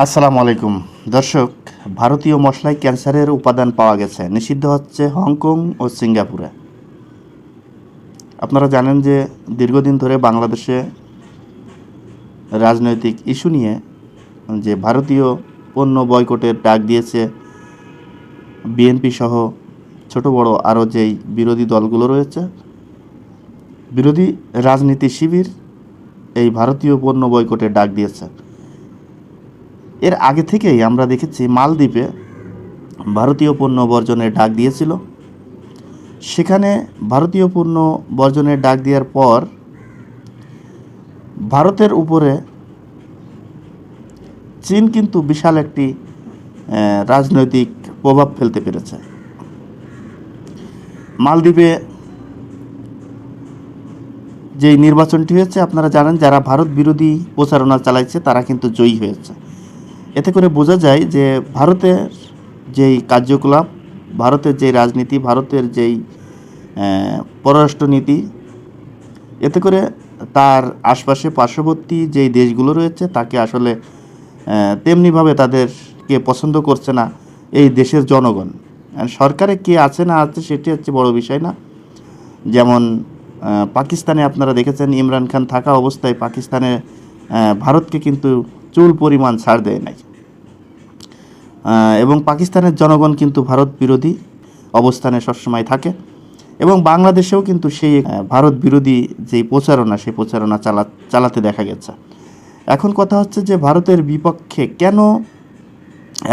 আসসালামু আলাইকুম। দর্শক, ভারতীয় মশলায় ক্যান্সারের উপাদান পাওয়া গেছে। নিষিদ্ধ হচ্ছে হংকং ও সিঙ্গাপুরে। আপনারা জানেন যে দীর্ঘদিন ধরে বাংলাদেশে রাজনৈতিক ইস্যু নিয়ে যে ভারতীয় পণ্য বয়কটের ডাক দিয়েছে বিএনপি সহ ছোট বড় আরও যেই বিরোধী দলগুলো রয়েছে, বিরোধী রাজনীতি শিবির এই ভারতীয় পণ্য বয়কটের ডাক দিয়েছে। এর আগে থেকেই আমরা দেখেছি মালদ্বীপে ভারতীয় পণ্য বর্জনের ডাক দিয়েছিল। সেখানে ভারতীয় পণ্য বর্জনের ডাক দেওয়ার পর ভারতের উপরে চীন কিন্তু বিশাল একটি রাজনৈতিক প্রভাব ফেলতে পেরেছে। মালদ্বীপে যেই নির্বাচনটি হয়েছে, আপনারা জানেন যারা ভারত বিরোধী প্রচারণা চালাইছে, তারা কিন্তু জয়ী হয়েছে। এতে করে বোঝা যায় যে ভারতের যেই কার্যকলাপ, ভারতের যেই রাজনীতি, ভারতের যেই পররাষ্ট্রনীতি, এতে করে তার আশপাশে পার্শ্ববর্তী যেই দেশগুলো রয়েছে তাকে আসলে তেমনিভাবে তাদেরকে পছন্দ করছে না এই দেশের জনগণ। সরকারে কে আছে না আছে সেটি হচ্ছে বড় বিষয় না। যেমন পাকিস্তানে আপনারা দেখেছেন ইমরান খান থাকা অবস্থায় পাকিস্তানে ভারতকে কিন্তু চুল পরিমাণ ছাড় দেয় নাই। এবং পাকিস্তানের জনগণ কিন্তু ভারত বিরোধী অবস্থানে সবসময় থাকে এবং বাংলাদেশেও কিন্তু সেই ভারত বিরোধী যেই প্রচারণা, সেই প্রচারণা চালা, চালাতে দেখা গেছে। এখন কথা হচ্ছে যে ভারতের বিপক্ষে কেন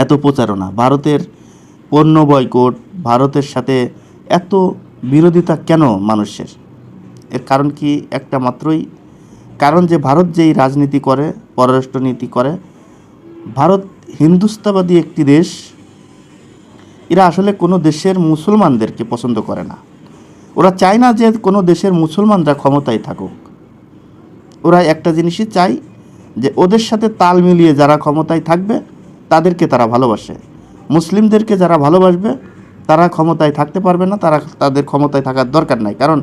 এত প্রচারণা? ভারতের পণ্য বয়কট, ভারতের সাথে এত বিরোধিতা কেন মানুষের? এর কারণ কি একটা মাত্রই? কারণ যে ভারত যেই রাজনীতি করে পররাষ্ট্রনীতি করে। ভারত হিন্দুস্তাবাদী একটি দেশ। এরা আসলে কোনো দেশের মুসলমানদেরকে পছন্দ করে না। ওরা চায় না যে কোনো দেশের মুসলমানরা ক্ষমতায় থাকুক। ওরা একটা জিনিসই চায় যে ওদের সাথে তাল মিলিয়ে যারা ক্ষমতায় থাকবে, তাদেরকে তারা ভালোবাসে। মুসলিমদেরকে যারা ভালোবাসবে, তারা ক্ষমতায় থাকতে পারবে না, তারা তাদের ক্ষমতায় থাকার দরকার নাই। কারণ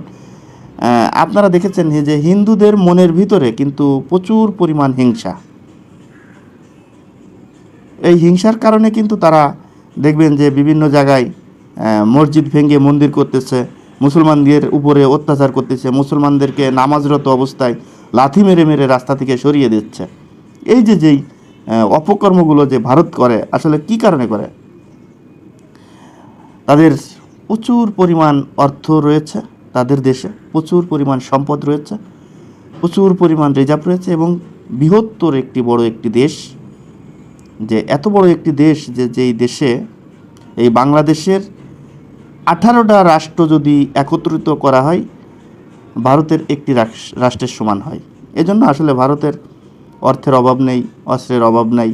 আপনারা দেখেছেন যে হিন্দুদের মনের ভিতরে কিন্তু প্রচুর পরিমাণ হিংসা। এই হিংসার কারণে কিন্তু তারা দেখবেন যে বিভিন্ন জায়গায় মসজিদ ভেঙে মন্দির করতেছে, মুসলমানদের উপরে অত্যাচার করতেছে, মুসলমানদেরকে নামাজরত অবস্থায় লাথি মেরে মেরে রাস্তা থেকে সরিয়ে দিচ্ছে। এই যে যেই অপকর্মগুলো যে ভারত করে, আসলে কি কারণে করে? তাদের প্রচুর পরিমাণ অর্থ রয়েছে। তাদের দেশে প্রচুর পরিমাণ সম্পদ রয়েছে, প্রচুর পরিমাণ রিজার্ভ রয়েছে এবং বৃহত্তর একটি বড় একটি দেশ, যে এত বড় একটি দেশ যে যেই দেশে, এই বাংলাদেশের আঠারোটা রাষ্ট্র যদি একত্রিত করা হয়, ভারতের একটি রাষ্ট্রের সমান হয়। এজন্য আসলে ভারতের অর্থের অভাব নেই, অস্ত্রের অভাব নাই,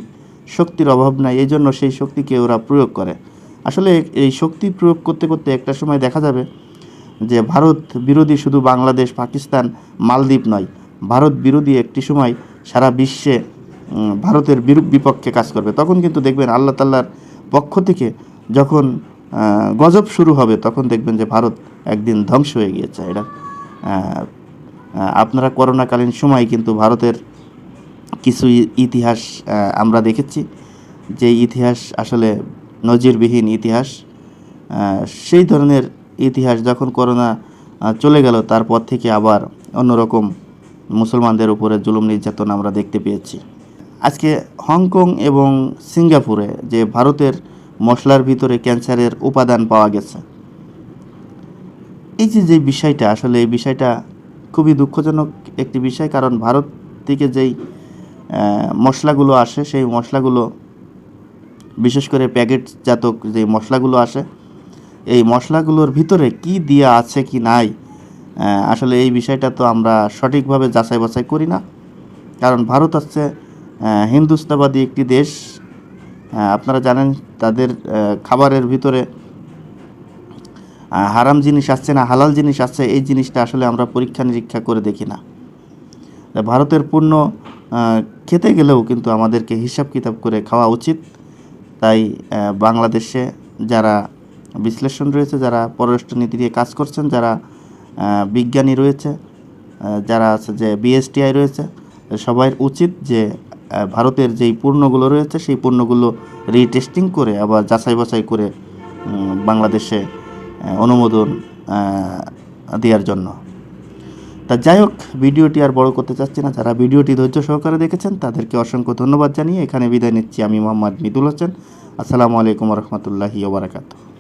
শক্তির অভাব নাই এই জন্য সেই শক্তিকে ওরা প্রয়োগ করে। আসলে এই শক্তি প্রয়োগ করতে করতে একটা সময় দেখা যাবে যে ভারত বিরোধী শুধু বাংলাদেশ, পাকিস্তান, মালদ্বীপ নয়, ভারত বিরোধী একটি সময় সারা বিশ্বে ভারতের বিপক্ষে কাজ করবে। তখন কিন্তু দেখবেন আল্লাহ তাল্লার পক্ষ থেকে যখন গজব শুরু হবে, তখন দেখবেন যে ভারত একদিন ধ্বংস হয়ে গিয়েছে। এটা আপনারা করোনাকালীন সময় কিন্তু ভারতের কিছু ইতিহাস আমরা দেখেছি। যে ইতিহাস আসলে নজিরবিহীন ইতিহাস সেই ধরনের ইতিহাস যখন করোনা চলে গেল, তারপর থেকে আবার অন্যরকম মুসলমানদের উপরে জুলুম নির্যাতন আমরা দেখতে পেয়েছি। আজকে হংকং এবং সিঙ্গাপুরে যে ভারতের মশলার ভিতরে ক্যান্সারের উপাদান পাওয়া গেছে, এই যে যে বিষয়টা, আসলে এই বিষয়টা খুবই দুঃখজনক একটি বিষয়, কারণ ভারত থেকে যেই মশলাগুলো আসে, সেই মশলাগুলো, বিশেষ করে প্যাকেটজাত যে মশলাগুলো আসে এই মশলাগুলোর ভিতরে কি দেওয়া আছে কি নাই আসলে এই বিষয়টা তো আমরা সঠিকভাবে যাচাই বাছাই করি না। কারণ ভারত হচ্ছে হিন্দুস্তাবাদী একটি দেশ। আপনারা জানেন তাদের খাবারের ভিতরে হারাম জিনিস আসছে না হালাল জিনিস আসছে এই জিনিসটা আসলে আমরা পরীক্ষা নিরীক্ষা করে দেখি না। ভারতের আহ, খেতে গেলেও কিন্তু আমাদেরকে হিসাব কিতাব করে খাওয়া উচিত। তাই বাংলাদেশে যারা বিশ্লেষণ রয়েছে, যারা পররাষ্ট্রনীতি নিয়ে কাজ করছেন, যারা বিজ্ঞানী রয়েছে যারা আছে যে বিএসটিআই রয়েছে, সবাই উচিত যে ভারতের যেই পণ্যগুলো রয়েছে, সেই পণ্যগুলো রিটেস্টিং করে, আবার যাচাই বাছাই করে বাংলাদেশে অনুমোদন দেওয়ার জন্য। তা যাই হোক, ভিডিওটি আর বড় করতে চাচ্ছি না। যারা ভিডিওটি ধৈর্য সহকারে দেখেছেন, তাদেরকে অসংখ্য ধন্যবাদ জানিয়ে এখানে বিদায় নিচ্ছি। আমি মোহাম্মদ মিদুল হোসেন। আসসালামু আলাইকুম রহমতুল্লাহি ওবরাকাতু